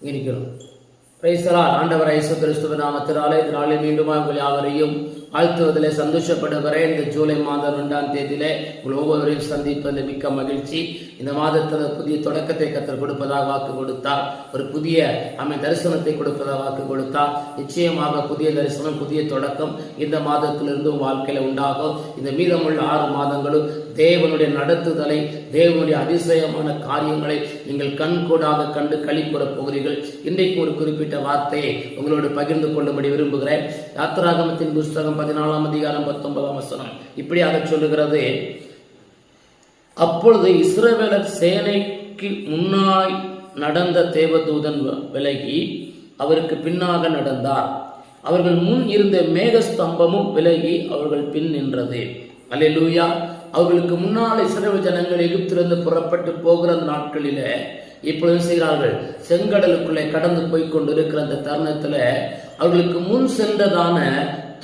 给你去了。பிரைசலால் ஆண்டவர் ஐசு கிறிஸ்துவ நாமத்தினாலே இந்த நாளில் மீண்டும் உங்கள் யாவரையும் வாழ்த்துவதிலே சந்தோஷப்படுகிறேன். இந்த ஜூலை மாதம் ரெண்டாம் தேதியிலே உங்கள் ஒவ்வொருவரையும் சந்திப்பதில் மிக்க மகிழ்ச்சி. இந்த மாதத்தில் புதிய தொடக்கத்தை கத்தர் கொடுப்பதாக வாக்கு கொடுத்தார். ஒரு புதிய அமை தரிசனத்தை கொடுப்பதாக வாக்கு கொடுத்தார். நிச்சயமாக புதிய தரிசனம் புதிய தொடக்கம் இந்த மாதத்திலிருந்து வாழ்க்கையில் வாழ்க்கையில உண்டாகும். இந்த மீதமுள்ள ஆறு மாதங்களும் தேவனுடைய நடத்துதலை தேவனுடைய அதிசயமான காரியங்களை நீங்கள் கண் கூடாக கண்டு கழிப்புற போகிறீர்கள். இன்றைக்கு ஒரு குறிப்பிட்ட குறிப்பிட்ட வார்த்தையை உங்களோடு பகிர்ந்து கொள்ளும்படி விரும்புகிறேன். யாத்திராகமத்தின் புஸ்தகம் பதினாலாம் அதிகாரம் பத்தொன்பதாம் வசனம். இப்படியாக சொல்லுகிறது. அப்பொழுது இஸ்ரவேலர் சேனைக்கு முன்னாய் நடந்த தேவதூதன் விலகி அவருக்கு பின்னாக நடந்தார். அவர்கள் முன் இருந்த மேகஸ்தம்பமும் விலகி அவர்கள் பின் நின்றது. அல்லூயா அவர்களுக்கு முன்னால் இஸ்ரேல் ஜனங்கள் எகிப்திலிருந்து புறப்பட்டு போகிற அந்த நாட்களிலே இப்பொழுது செய்கிறார்கள். செங்கடலுக்குள்ளே கடந்து போய் கொண்டிருக்கிற அந்த தருணத்தில் அவர்களுக்கு முன் சென்றதான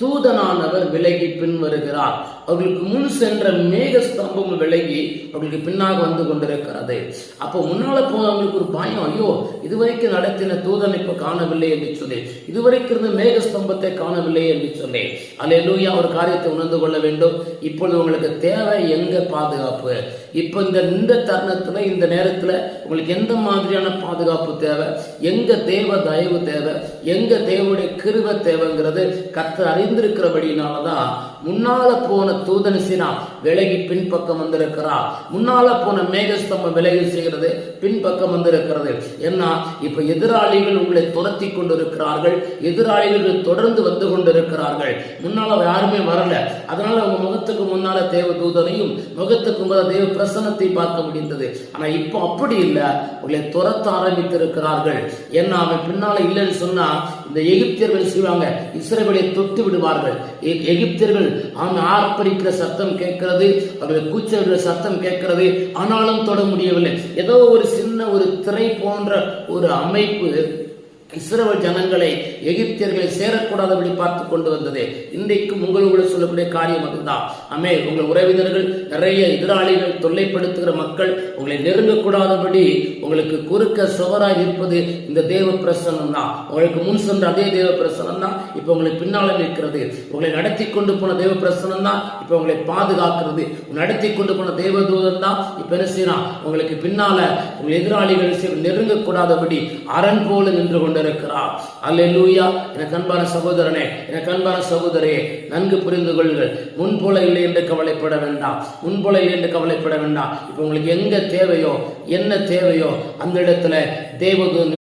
தூதனானவர் விலகி பின் வருகிறார் அவர்களுக்கு முன் சென்ற மேக ஸ்தம்பம் விலகி அவர்களுக்கு பின்னாக வந்து கொண்டிருக்கிறது. அப்போ முன்னால போனவங்களுக்கு ஒரு பயம் ஐயோ இதுவரைக்கும் நடத்தின தூதனை இப்ப காணவில்லை என்று சொல்லி இதுவரைக்கும் இருந்த மேக ஸ்தம்பத்தை காணவில்லை என்று சொல்லி அலையிலூயா ஒரு காரியத்தை உணர்ந்து கொள்ள வேண்டும். இப்பொழுது உங்களுக்கு தேவை எங்க பாதுகாப்பு? இப்போ இந்த இந்த தருணத்துல இந்த நேரத்துல உங்களுக்கு எந்த மாதிரியான பாதுகாப்பு தேவை? எங்க தேவ தயவு தேவை? எங்க தேவனுடைய கிருவ தேவைங்கிறது கத்து அறிந்திருக்கிறபடினாலதான் முன்னால போன தூதனசினா விலகி பின்பக்கம் வந்திருக்கிறார் முன்னால போன மேகஸ்தம்பம் விலகி செய்கிறது பின்பக்கம் வந்திருக்கிறது. ஏன்னா இப்ப எதிராளிகள் உங்களை துரத்தி கொண்டிருக்கிறார்கள் எதிராளிகள் தொடர்ந்து வந்து கொண்டிருக்கிறார்கள். முன்னால யாருமே வரல. அதனால உங்க முகத்துக்கு முன்னால தேவ தூதனையும் முகத்துக்கு முதல் தேவ பிரசனத்தை பார்க்க முடிந்தது. ஆனா இப்போ அப்படி இல்லை. உங்களை துரத்த ஆரம்பித்திருக்கிறார்கள். ஏன்னா அவன் பின்னால இல்லைன்னு சொன்னா இந்த எகிப்தியர்கள் செய்வாங்க இஸ்ரேலை தொட்டு விடுவார்கள். எ- எகிப்தியர்கள் அவன் ஆர்ப்பரிக்கிற சத்தம் கேட்கிறது அவர்கள் கூச்சல்கிற சத்தம் கேட்கிறது ஆனாலும் தொட முடியவில்லை. ஏதோ ஒரு சின்ன ஒரு திரை போன்ற ஒரு அமைப்பு இஸ்ரவேல் ஜனங்களை எகிப்தியர்களை சேரக்கூடாதபடி பார்த்து கொண்டு வந்தது. இன்றைக்கும் உங்களோட சொல்லக்கூடிய காரியம் அதுதான். அமே உங்கள் உறவினர்கள் நிறைய எதிராளிகள் தொல்லைப்படுத்துகிற மக்கள் உங்களை நெருங்கக்கூடாதபடி உங்களுக்கு குறுக்க சுவராய் இருப்பது இந்த தேவ பிரசனம் தான் உங்களுக்கு முன் சென்ற அதே தேவ பிரசனம் தான் இப்போ உங்களுக்கு பின்னால் நிற்கிறது. உங்களை நடத்தி கொண்டு போன தேவ பிரசனம் தான் இப்போ உங்களை பாதுகாக்கிறது. நடத்தி கொண்டு போன தேவதூதன் தான் இப்போ என்ன செய்யலாம் உங்களுக்கு பின்னால உங்கள் எதிராளிகள் நெருங்கக்கூடாதபடி அரண் போல நின்று கொண்டு கொண்டிருக்கிறார். அல்லூயா எனக்கு அன்பான சகோதரனே எனக்கு அன்பான சகோதரே நன்கு புரிந்து கொள்ளுங்கள். முன்போல இல்லை என்று கவலைப்பட வேண்டாம். முன்போல இல்லை என்று கவலைப்பட வேண்டாம். இப்போ உங்களுக்கு எங்க தேவையோ என்ன தேவையோ அந்த இடத்துல தேவதூன்